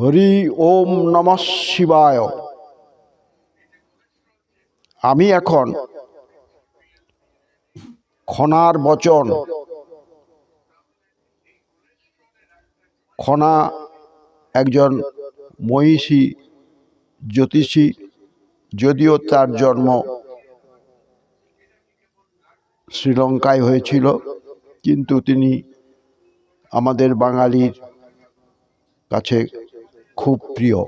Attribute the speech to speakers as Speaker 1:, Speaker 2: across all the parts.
Speaker 1: হরি ওম নম শিবায়। আমি এখন খনার বচন, খনা একজন মহিষী, জ্যোতিষী, যদিও তার জন্ম শ্রীলঙ্কায় হয়েছিল, কিন্তু তিনি আমাদের বাঙালির কাছে খুব প্রিয়।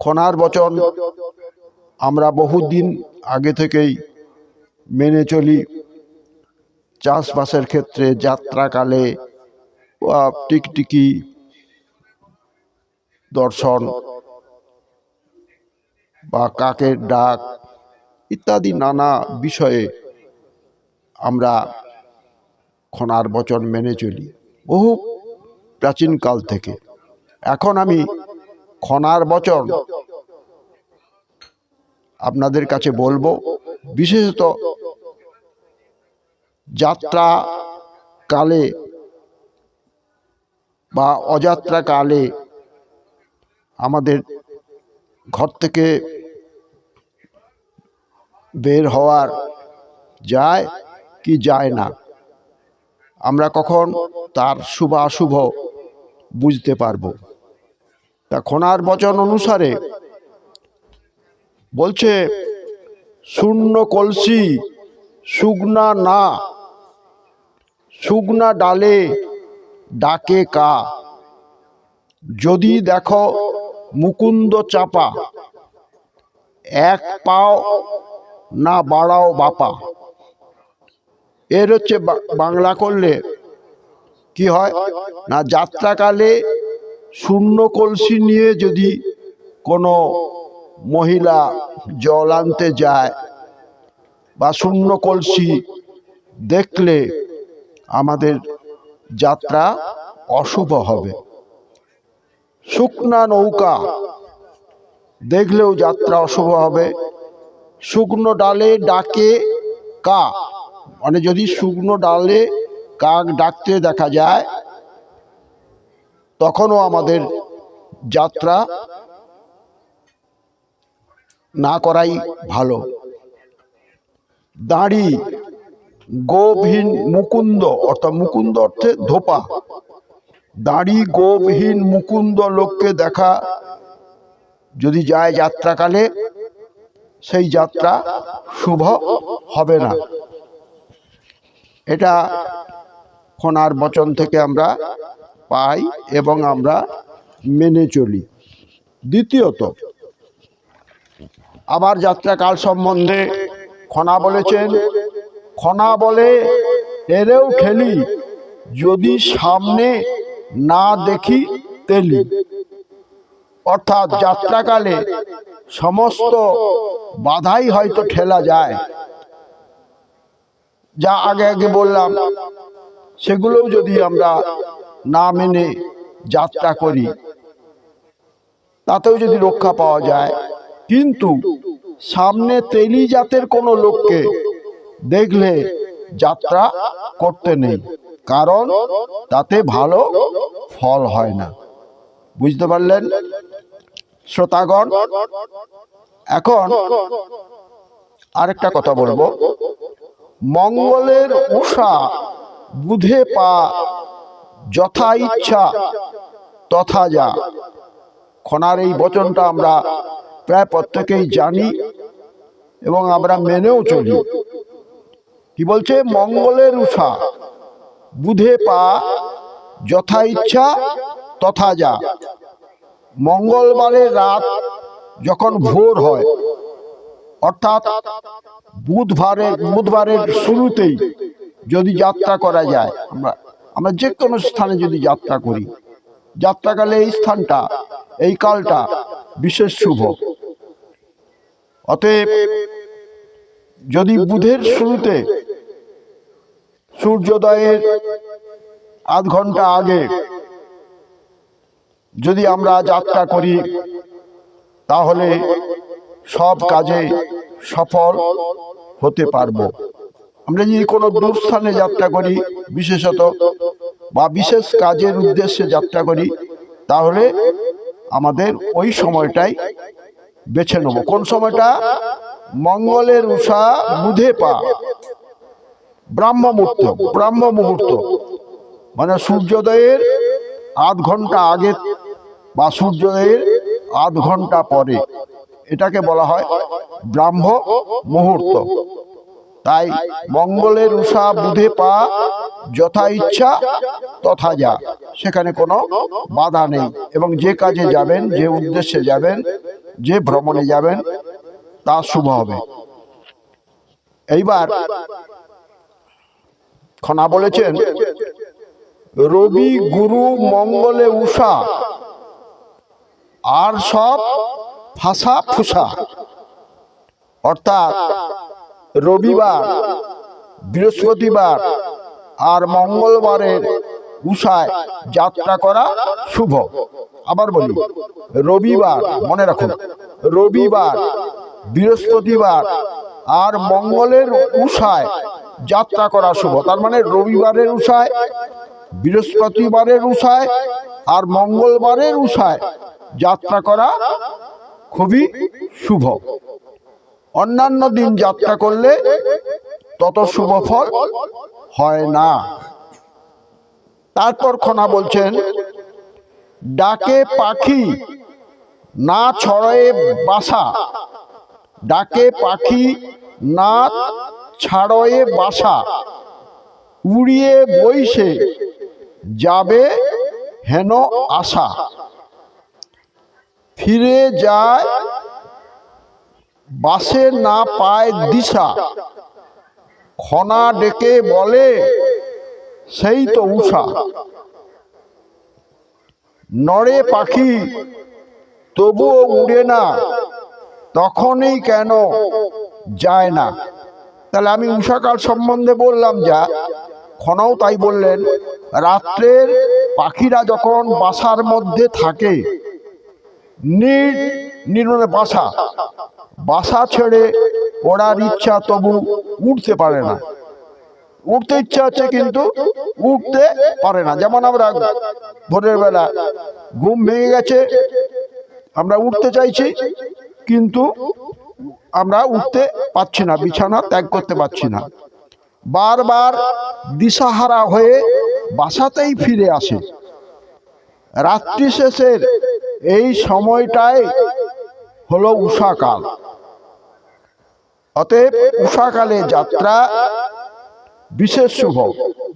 Speaker 1: খনার বচন আমরা বহুদিন আগে থেকেই মেনে চলি। চাষবাসের ক্ষেত্রে যাত্রাকালে টিকটিকি দর্শন বা কাকের ডাক ইত্যাদি নানা বিষয়ে আমরা খনার বচন মেনে চলি। বহু প্রাচীনকাল থেকে। এখন আমি খনার বচন আপনাদের কাছে বলব, বিশেষত যাত্রা কালে বা অযাত্রা কালে আমাদের ঘর থেকে বের হওয়ার যায় কি যায় না, আমরা কখন তার শুভ অশুভ বুঝতে পারব। তা খনার বচন অনুসারে বলছে, শূন্য কলসি, শুকনা না, শুকনা ডালে ডাকে কা। যদি দেখো মুকুন্দ চাপা, এক পাও না বাড়াও বাপা। এর হচ্ছে বাংলা করলে কি হয়? না যাত্রাকালে শূন্য কলসি নিয়ে যদি কোনো মহিলা জল আনতে যায় বা শূন্য কলসি দেখলে আমাদের যাত্রা অশুভ হবে। শুকনা নৌকা দেখলেও যাত্রা অশুভ হবে। শুকনো ডালে ডাকে কা মানে যদি শুকনো ডালে কাক ডাকতে দেখা যায় তখনও আমাদের যাত্রা না করাই ভালো। দাঁড়ি গোবহীন মুকুন্দ, অর্থাৎ মুকুন্দ অর্থে ধোপা। দাঁড়ি গোবহীন মুকুন্দ লোককে দেখা, যদি যায় যাত্রাকালে, সেই যাত্রা শুভ হবে না। এটা খনার বচন থেকে আমরা পাই এবং আমরা মেনে চলি। দ্বিতীয়ত, আবার যাত্রাকাল সম্বন্ধে খনা বলেছেন, খনা বলে, এরেও ঠেলি, যদি সামনে না দেখি তেলি। অর্থাৎ যাত্রাকালে সমস্ত বাধাই হয়তো ঠেলা যায়। যা আগে আগে বললাম, সেগুলোও যদি আমরা না মেনে যাত্রা করি। তাতেও যদি রক্ষা পাওয়া যায়। কিন্তু সামনে তেলি জাতের কোনো লোককে দেখলে যাত্রা করতে নেই। কারণ তাতে ভালো ফল হয় না। বুঝতে পারলেন? শ্রোতাগণ, এখন আরেকটা কথা বলব। মঙ্গলের উষা বুধে পা যথা ইচ্ছা, তথা যা। খনার এই বচনটা আমরা প্রায় প্রত্যেকেই জানি এবং আমরা মেনেও চলি। কি বলছে? মঙ্গলের উষা, বুধে পা, যথা ইচ্ছা, তথা যা। মঙ্গলবারের রাত যখন ভোর হয়, অর্থাৎ বুধবারের বুধবারের শুরুতেই যদি যাত্রা করা যায় আমরা আমরা যে কোনো স্থানে যদি যাত্রা করি, যাত্রাকালে এই স্থানটা, এই কালটা বিশেষ শুভ। অতএব যদি বুধের শুরুতে সূর্যোদয়ের আধ ঘণ্টা আগে যদি আমরা যাত্রা করি, তাহলে সব কাজে সফল হতে পারব। আমরা যদি কোনো দূর স্থানে যাত্রা করি, বিশেষত বা বিশেষ কাজের উদ্দেশ্যে যাত্রা করি, তাহলে আমাদের ওই সময়টাই বেছে নেব। কোন সময়টা? মঙ্গলের উষা বুধে পা। ব্রাহ্ম মুহূর্ত ব্রাহ্ম মুহূর্ত মানে সূর্যোদয়ের আধ ঘণ্টা আগে বা সূর্যোদয়ের আধ ঘণ্টা পরে। এটাকে বলা হয় ব্রাহ্ম মুহূর্ত তাই মঙ্গলের উষা বুধে পা, যথা ইচ্ছা তথা যা। সেখানে কোনো বাধা নেই। এবং যে কাজে যাবেন, যে উদ্দেশ্যে যাবেন, যে ভ্রমণে যাবেন, তা শুভ হবে। এইবার খনা বলেছেন, রবি গুরু মঙ্গলে উষা, আর সব ফাঁসা ফুসা। অর্থাৎ রবিবার বৃহস্পতিবার আর মঙ্গলবারের উষায় যাত্রা করা শুভ। আবার বলি রবিবার মনে রাখুন রবিবার বৃহস্পতিবার আর মঙ্গলের উষায় যাত্রা করা শুভ। তার মানে রবিবারের উষায় বৃহস্পতিবারের উষায় আর মঙ্গলবারের উষায় যাত্রা করা খুবই শুভ। অন্যান্য দিন যাত্রা করলে তত শুভ ফল হয় না। তারপর খনা বলছেন, ডাকে পাখি না ছড়য়ে বাসা। ডাকে পাখি না ছাড়য়ে বাসা। উড়িয়ে বইসে যাবে হেন আশা। ফিরে যায় বাসে না পায় দিশা। খনা ডেকে বলে, সেই তো উষা নড়ে পাখি, তবুও উড়ে না। তখনই কেন যায় না? তাহলে আমি উষাকাল সম্বন্ধে বললাম, যা। খনাও তাই বললেন, রাত্রের পাখিরা যখন বাসার মধ্যে থাকে, নির, নির্মলে বাসা বাসা ছেড়ে ওড়ার ইচ্ছা তবু উঠতে পারে না। উঠতে ইচ্ছা হচ্ছে কিন্তু উঠতে পারে না। যেমন আমরা ভোরের বেলা ঘুম ভেঙে গেছে, আমরা উঠতে চাইছি, কিন্তু আমরা উঠতে পারছি না, বিছানা ত্যাগ করতে পারছি না। বারবার দিশাহারা হয়ে বাসাতেই ফিরে আসে। রাত্রি শেষের এই সময়টায় হলো উষাকাল। অতএব উষাকালে যাত্রা বিশেষ শুভ।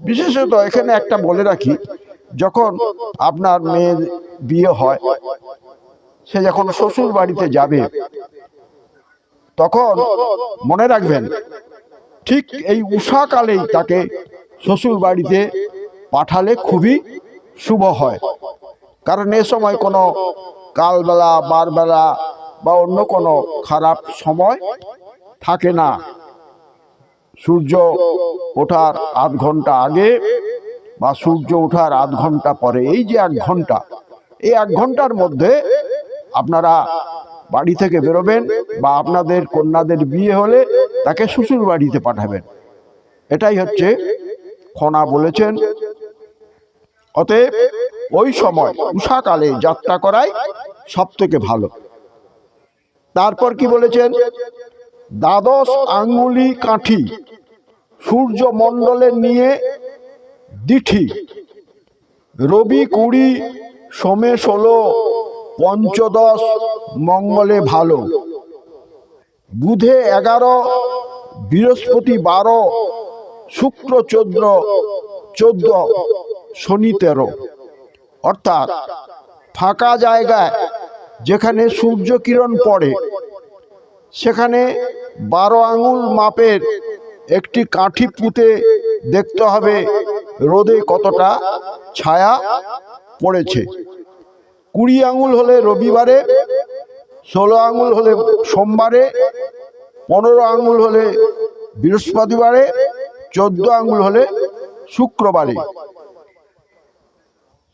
Speaker 1: বিশেষত এখানে একটা বলে রাখি, যখন আপনার মেয়ের বিয়ে হয়, সে যখন শ্বশুর বাড়িতে যাবে, তখন মনে রাখবেন, ঠিক এই উষাকালেই তাকে শ্বশুর বাড়িতে পাঠালে খুবই শুভ হয়। কারণ এ সময় কোনো কালবেলা, বারবেলা বা অন্য কোনো খারাপ সময় থাকে না। সূর্য ওঠার আধ ঘণ্টা আগে বা সূর্য ওঠার আধ ঘণ্টা পরে, এই যে এক ঘণ্টা, এই এক ঘণ্টার মধ্যে আপনারা বাড়ি থেকে বেরোবেন বা আপনাদের কন্যাদের বিয়ে হলে তাকে শ্বশুর বাড়িতে পাঠাবেন। এটাই হচ্ছে খনা বলেছেন। অতএব ওই সময় উষাকালে যাত্রা করাই সব থেকে ভালো। তারপর কি বলেছেন? দ্বাদশ আঙ্গুলি কাঠি সূর্য মণ্ডলে নিয়ে দিঠি। রবি কুড়ি সোমে ষোলো, পঞ্চদশ মঙ্গলে ভালো। বুধে এগারো, বৃহস্পতি বারো, শুক্র চোদ্দ চোদ্দ, শনি তেরো। অর্থাৎ ফাঁকা জায়গায় যেখানে সূর্য কিরণ পড়ে সেখানে বারো আঙুল মাপের একটি কাঠি পুঁতে দেখতে হবে রোদে কতটা ছায়া পড়েছে। কুড়ি আঙুল হলে রবিবারে, ষোলো আঙুল হলে সোমবারে, পনেরো আঙুল হলে বৃহস্পতিবারে, চোদ্দ আঙুল হলে শুক্রবারে।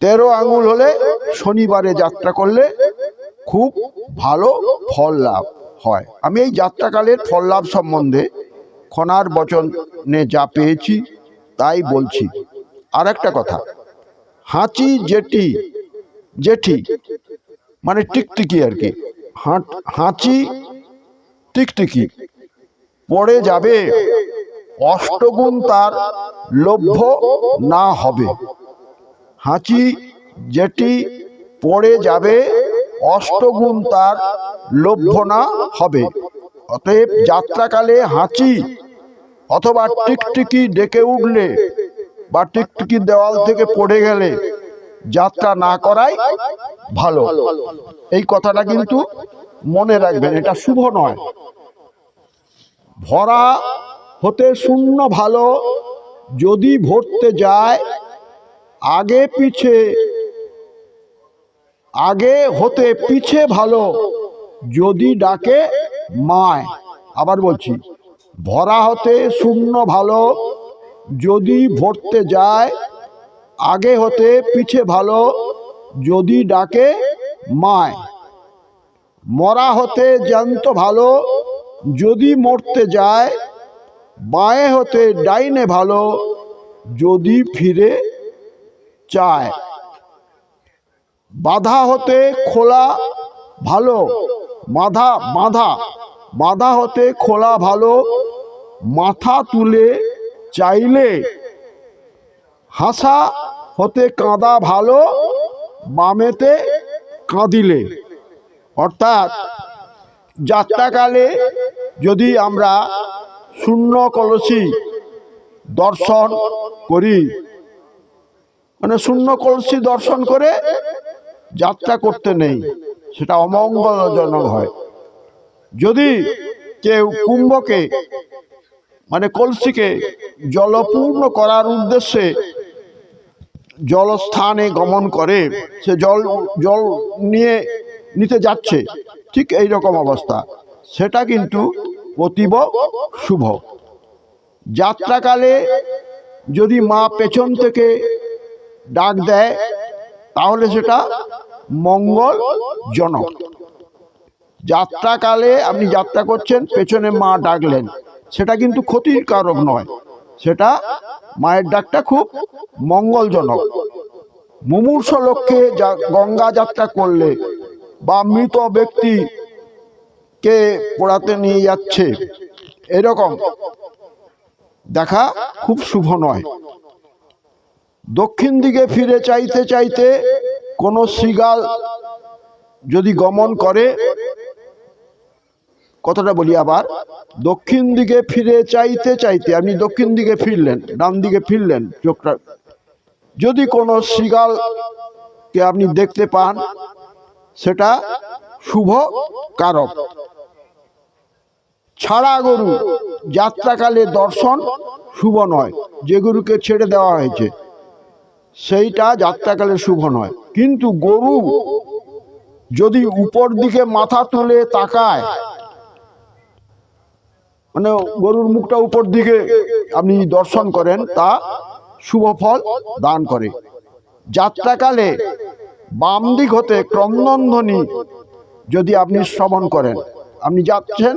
Speaker 1: তেরো আঙুল হলে শনিবারে যাত্রা করলে খুব ভালো ফল লাভ। হয়। আমি এই যাত্রাকালের ফল লাভ সম্বন্ধে খনার বচনে যা পেয়েছি তাই বলছি। আর একটা কথা, হাঁচি জেটি, জেঠি মানে টিকটিকি আর কি হাঁচি টিকটিকি, পড়ে যাবে, অষ্টগুণ তার লভ্য না হবে। হাঁচি যেটি পড়ে যাবে, অষ্টগুণ তার লভ্য না হবে। অতএব যাত্রাকালে হাঁচি অথবা টিকটিকি ডেকে উঠলে বা টিকটিকি দেওয়াল থেকে পড়ে গেলে যাত্রা না করাই ভালো। এই কথাটা কিন্তু মনে রাখবেন, এটা শুভ নয়। ভরা হতে শূন্য ভালো, যদি ভরতে যায়, আগে পিছে, আগে হতে পিছে ভালো যদি ডাকে মায়। আবার বলছি, ভরা হতে শূন্য ভালো, যদি ভরতে যায়, আগে হতে পিছে ভালো, যদি ডাকে মায়। মরা হতে জ্যান্ত ভালো, যদি মরতে যায়, বাঁয়ে হতে ডাইনে ভালো, যদি ফিরে চায়। বাধা হতে খোলা ভালো মাধা বাঁধা। বাঁধা হতে খোলা ভালো, মাথা তুলে চাইলে। হাসা হতে কাঁদা ভালো, বামেতে কাঁদিলে। অর্থাৎ যাত্রাকালে যদি আমরা শূন্য কলসি দর্শন করি মানে শূন্য কলসি দর্শন করে যাত্রা করতে নেই। সেটা অমঙ্গলজনক হয়। যদি কেউ কুম্ভকে মানে কলসিকে জলপূর্ণ করার উদ্দেশ্যে জলস্থানে গমন করে, সে জল জল নিয়ে নিতে যাচ্ছে, ঠিক এই রকম অবস্থা। সেটা কিন্তু অতীব শুভ। যাত্রাকালে যদি মা পেছন থেকে ডাক দেয়, তাহলে সেটা মঙ্গলজনক যাত্রাকালে আপনি যাত্রা করছেন, পেছনে মা ডাকলেন। সেটা কিন্তু ক্ষতির কারক নয়। সেটা মায়ের ডাকটা খুব মঙ্গলজনক। মুমূর্ষ লক্ষ্যে যা- গঙ্গা যাত্রা করলে বা মৃত ব্যক্তিকে পোড়াতে নিয়ে যাচ্ছে, এরকম। দেখা খুব শুভ নয়। দক্ষিণ দিকে ফিরে চাইতে চাইতে কোনো শৃগাল যদি গমন করে, কথাটা বলি আবার, দক্ষিণ দিকে ফিরে চাইতে চাইতে, আপনি দক্ষিণ দিকে ফিরলেন, ডান দিকে ফিরলেন, চোখটা, যদি কোনো শৃগালকে আপনি দেখতে পান, সেটা শুভ কারক। ছাড়া গরু, যাত্রাকালে দর্শন শুভ নয়, যে গরুকে ছেড়ে দেওয়া হয়েছে। সেইটা যাত্রাকালে শুভ নয়। কিন্তু গরু যদি উপর দিকে মাথা তুলে তাকায় মানে গরুর মুখটা উপর দিকে আপনি দর্শন করেন, তা শুভ ফল দান করে। যাত্রাকালে বাম দিক হতে ক্রন্দনধ্বনি যদি আপনি শ্রবণ করেন, আপনি যাচ্ছেন,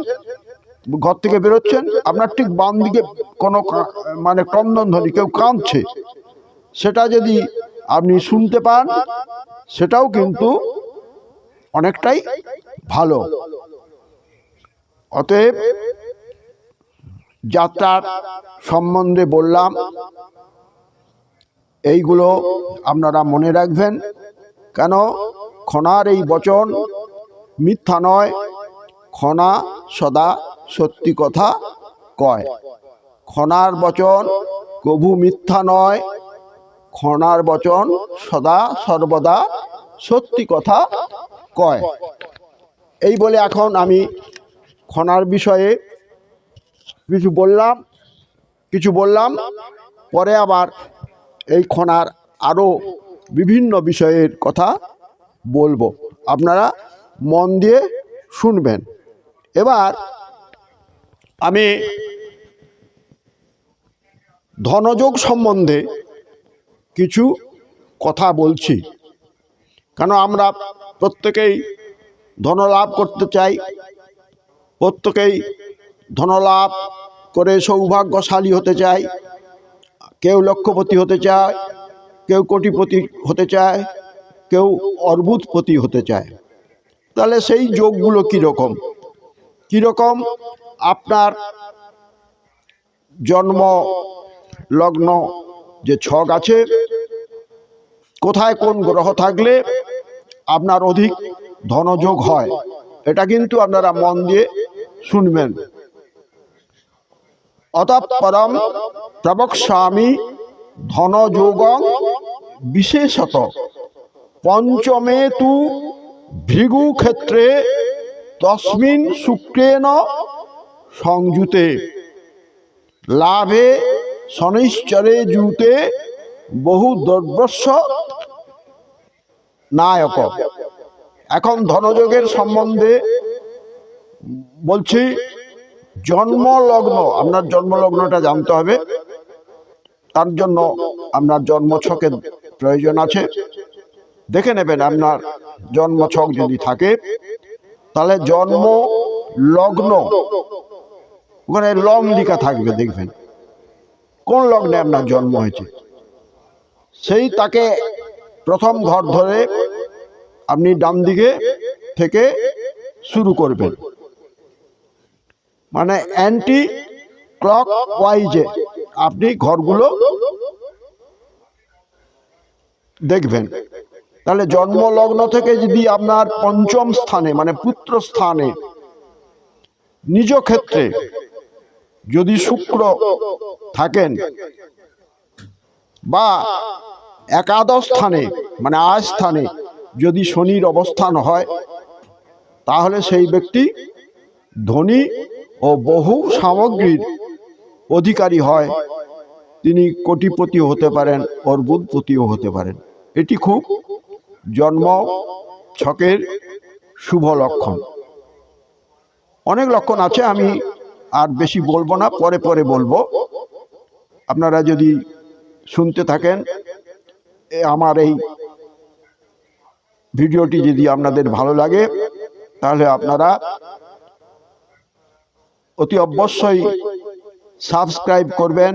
Speaker 1: ঘর থেকে বেরোচ্ছেন, আপনার ঠিক বাম দিকে কোনো মানে ক্রন্দনধ্বনি, কেউ কাঁদছে। সেটা যদি আপনি শুনতে পান, সেটাও কিন্তু অনেকটাই ভালো। অতএব যাত্রার সম্বন্ধে বললাম, এইগুলো আপনারা মনে রাখবেন। কেন? খনার এই বচন মিথ্যা নয় খনা সদা সত্যি কথা কয়। খনার বচন কভু মিথ্যা নয় খনার বচন সদা সর্বদা সত্যি কথা কয়। এই বলে এখন আমি খনার বিষয়ে কিছু বললাম কিছু বললাম, পরে আবার এই খনার আরও বিভিন্ন বিষয়ের কথা বলব। আপনারা মন দিয়ে শুনবেন। এবার আমি ধনযোগ সম্বন্ধে কিছু কথা বলছি। কেন আমরা প্রত্যেকেই ধনলাভ করতে চাই। প্রত্যেকেই ধনলাভ করে সৌভাগ্যশালী হতে চায় কেউ লক্ষ্যপতি হতে চায়, কেউ কোটিপতি হতে চায়, কেউ অর্বুদপতি হতে চায়। তাহলে সেই যোগগুলো কীরকম? কীরকম? আপনার জন্ম, লগ্ন যে ছক আছে, কোথায় কোন গ্রহ থাকলে আপনার অধিক ধনযোগ হয়, এটা কিন্তু আপনারা মন দিয়ে শুনবেন। অতঃপরম প্রবক্ষ্যামি ধনযোগং বিশেষত পঞ্চমে তু ভৃগু ক্ষেত্রে তস্মিন শুক্রেণ সংযুতে। লাভে শনিশ্চরে জুতে বহু দ্রব্যস্য নায়ক। এখন ধনযোগের সম্বন্ধে বলছি, জন্মলগ্ন, আপনার জন্মলগ্নটা জানতে হবে। তার জন্য আপনার জন্মছকের প্রয়োজন আছে। দেখে নেবেন আপনার জন্মছক যদি থাকে, তাহলে জন্ম লগ্ন ওখানে লং লিখা থাকবে, দেখবেন। কোন লগ্নে আপনার জন্ম হয়েছে? সেই তাকে প্রথম ঘর ধরে আপনি ডান দিকে থেকে শুরু করবেন। মানে অ্যান্টি ক্লক ওয়াইজে আপনি ঘরগুলো দেখবেন। তাহলে জন্মলগ্ন থেকে যদি আপনার পঞ্চম স্থানে মানে পুত্র স্থানে নিজ ক্ষেত্রে যদি শুক্র থাকেন বা একাদশ স্থানে মানে আয় স্থানে যদি শনির অবস্থান হয়, তাহলে সেই ব্যক্তি ধনী ও বহু সামগ্রীর অধিকারী হয়। তিনি কোটিপতিও হতে পারেন অর্বুদপতিও হতে পারেন। এটি খুব জন্ম ছকের শুভ লক্ষণ। অনেক লক্ষণ আছে, আমি আর বেশি বলব না, পরে পরে বলব। আপনারা যদি শুনতে থাকেন আমার এই ভিডিওটি যদি আপনাদের ভালো লাগে, তাহলে আপনারা অতি অবশ্যই সাবস্ক্রাইব করবেন,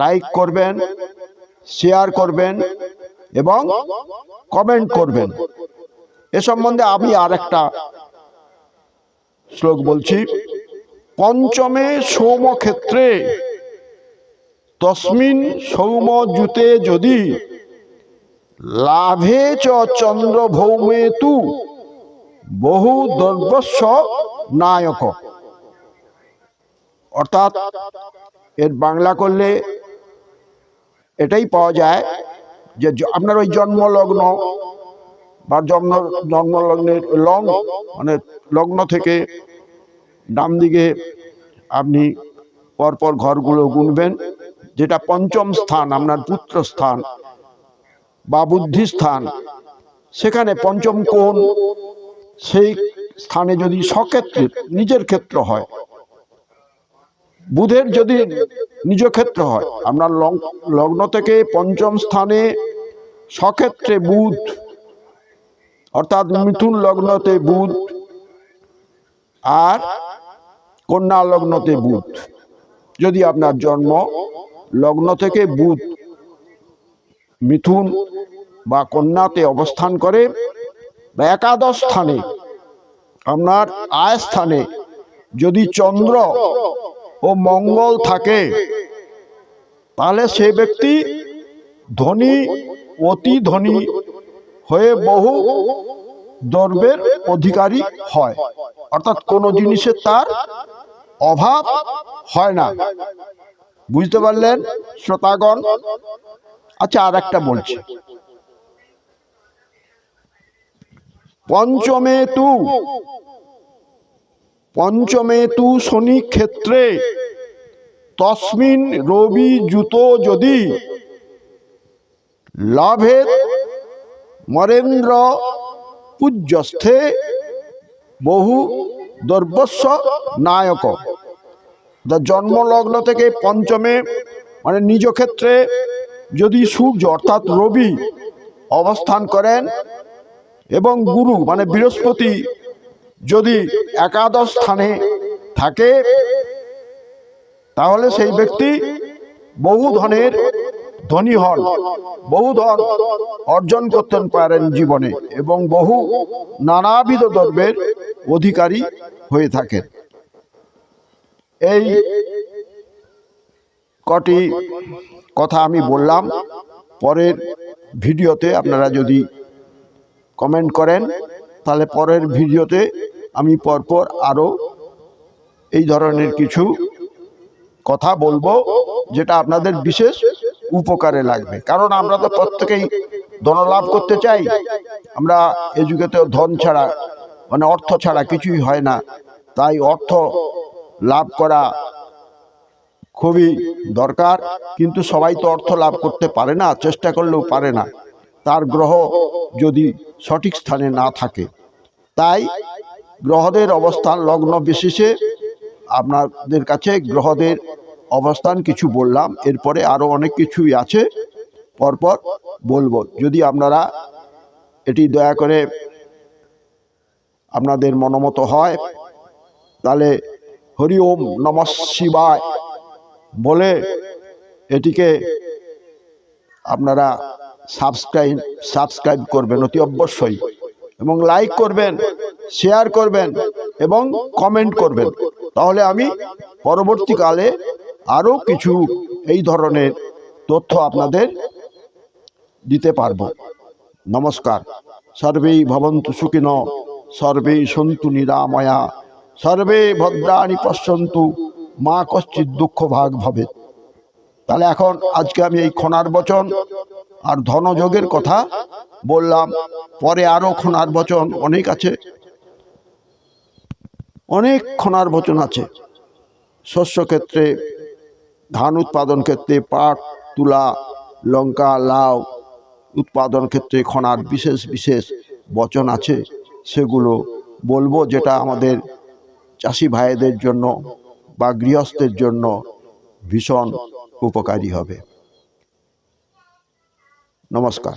Speaker 1: লাইক করবেন, শেয়ার করবেন এবং কমেন্ট করবেন। এ সম্বন্ধে আমি আর একটা শ্লোক বলছি। পঞ্চমে সৌম ক্ষেত্রে তসমিন সৌম জুতে যদি লাভে চ চন্দ্র ভৌমে তু বহু দ্রব্যস্ব নায়ক। অর্থাৎ এর বাংলা করলে এটাই পাওয়া যায় যে আপনার ওই জন্মলগ্ন বা জন্ম জন্মলগ্নের লং মানে লগ্ন থেকে ডান দিকে আপনি পরপর ঘরগুলো গুনবেন, যেটা পঞ্চম স্থান, আপনার পুত্র স্থান বা বুদ্ধি স্থান। সেখানে পঞ্চম কোণ, সেই স্থানে যদি স্বক্ষেত্রে, নিজের ক্ষেত্র হয়। বুধের যদি নিজ ক্ষেত্র হয়, আপনার লগ্ন থেকে পঞ্চম স্থানে স্বক্ষেত্রে বুধ, অর্থাৎ মিথুন লগ্নতে বুধ, আর কন্যা লগ্নতে বুধ। যদি আপনার জন্ম লগ্ন থেকে বুধ, মিথুন বা কন্যাতে অবস্থান করে, বা একাদশ স্থানে আপনার আয় স্থানে যদি চন্দ্র ও মঙ্গল থাকে, তাহলে সে ব্যক্তি ধনী, অতি ধনী হয়ে বহু দর্বের অধিকারী হয়। অর্থাৎ কোনো জিনিসের তার অভাব হয় না। বুঝতে পারলেন, শ্রোতাগণ? আচ্ছা আর একটা বলছি। পঞ্চমে তু পঞ্চমে তু শনি ক্ষেত্রে তসমিন রবি জুত যদি লাভে মরেন্দ্র পূজ্যস্থে বহু দর্বস্ব নায়ক। জন্মলগ্ন থেকে পঞ্চমে মানে নিজ ক্ষেত্রে যদি সূর্য অর্থাৎ রবি অবস্থান করেন এবং গুরু মানে বৃহস্পতি যদি একাদশ স্থানে থাকে, তাহলে সেই ব্যক্তি বহু ধনের ধনী হন, বহু ধন অর্জন করতে পারেন জীবনে এবং বহু নানাবিধ দ্রব্যের অধিকারী হয়ে থাকেন। এই কটি কথা আমি বললাম। পরের ভিডিওতে আপনারা যদি কমেন্ট করেন, তাহলে পরের ভিডিওতে আমি পরপর আরও এই ধরনের কিছু কথা বলব, যেটা আপনাদের বিশেষ উপকারে লাগবে। কারণ আমরা তো প্রত্যেকেই ধনলাভ করতে চাই। আমরা এ যুগে তো ধন ছাড়া মানে অর্থ ছাড়া কিছুই হয় না। তাই অর্থ লাভ করা খুবই দরকার, কিন্তু সবাই তো অর্থ লাভ করতে পারে না, চেষ্টা করলেও পারে না। তার গ্রহ যদি সঠিক স্থানে না থাকে। তাই গ্রহদের অবস্থান লগ্ন বিশেষে আপনাদের কাছে গ্রহদের অবস্থান কিছু বললাম, এরপরে আরও অনেক কিছুই আছে, পরপর বলব। যদি আপনারা এটি দয়া করে আপনাদের মনোমত হয়, তাহলে হরি ওম নম শিবায়। বলে এটিকে আপনারা সাবস্ক্রাইব সাবস্ক্রাইব করবেন অতি অবশ্যই এবং লাইক করবেন শেয়ার করবেন এবং কমেন্ট করবেন। তাহলে আমি পরবর্তীকালে আরও কিছু এই ধরনের তথ্য আপনাদের দিতে পারব। নমস্কার। সর্বেই ভবন্তু সুখিন, সর্বেই সন্তু নিরাময়া। সর্বে ভদ্রাণী পশ্যন্তু, মা কশ্চিৎ দুঃখ ভাগ ভবে। তাহলে এখন আজকে আমি এই খনার বচন আর ধনযোগের কথা বললাম, পরে আরও খনার বচন অনেক আছে। অনেক খনার বচন আছে। শস্য ক্ষেত্রে, ধান উৎপাদন ক্ষেত্রে, পাট, তুলা, লঙ্কা, লাউ উৎপাদন ক্ষেত্রে খনার বিশেষ বিশেষ বচন আছে। সেগুলো বলব যেটা আমাদের চাষি ভাইদের জন্য বা গৃহস্থের জন্য ভীষণ উপকারী হবে। নমস্কার।